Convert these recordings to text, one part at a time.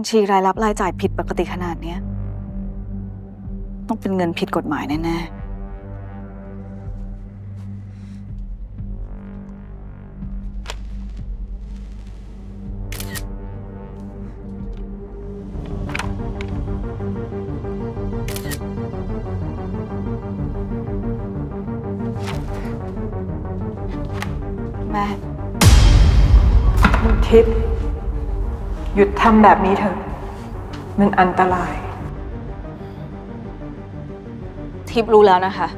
ญชีรายรับรายจ่ายผิดปกติขนาดเนี้ย ต้องเป็นเงินผิดกฎหมายแน่ๆ แม่คุทิพย์ หยุดทำแบบนี้เถอะ มันอันตราย ทิพย์รู้แล้วนะคะ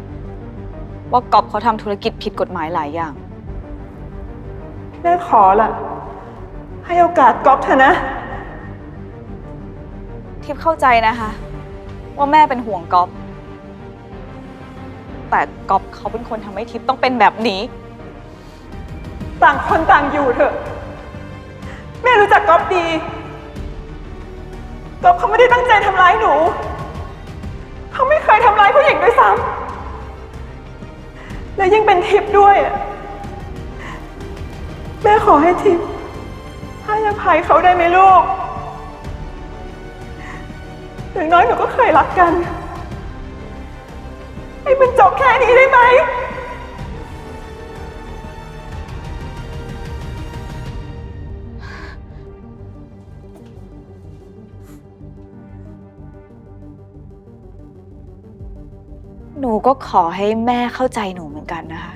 ว่ากอบเขาทำธุรกิจผิดกฎหมายหลายอย่าง แม่ขอละให้โอกาสก๊อฟเถอะนะ ทิพย์เข้าใจนะคะ ว่าแม่เป็นห่วงก๊อฟแต่ก๊อฟเขาเป็นคนทำให้ทิพย์ต้องเป็นแบบนี้ ต่างคนต่างอยู่เถอะ แม่รู้จักก๊อฟดีก๊อฟเขาไม่ได้ตั้งใจทำร้ายหนู เขาไม่เคยทำร้ายผู้หญิงด้วยซ้ำและยิ่งเป็นทิพด้วยอะแม่ขอให้ทิพให้อภัยเขาได้ไหมลูกอย่างน้อยหนูก็เคยรักกัน ให้มันจบแค่นี้ได้ไหม หนูก็ขอให้แม่เข้าใจหนูเหมือนกันนะคะ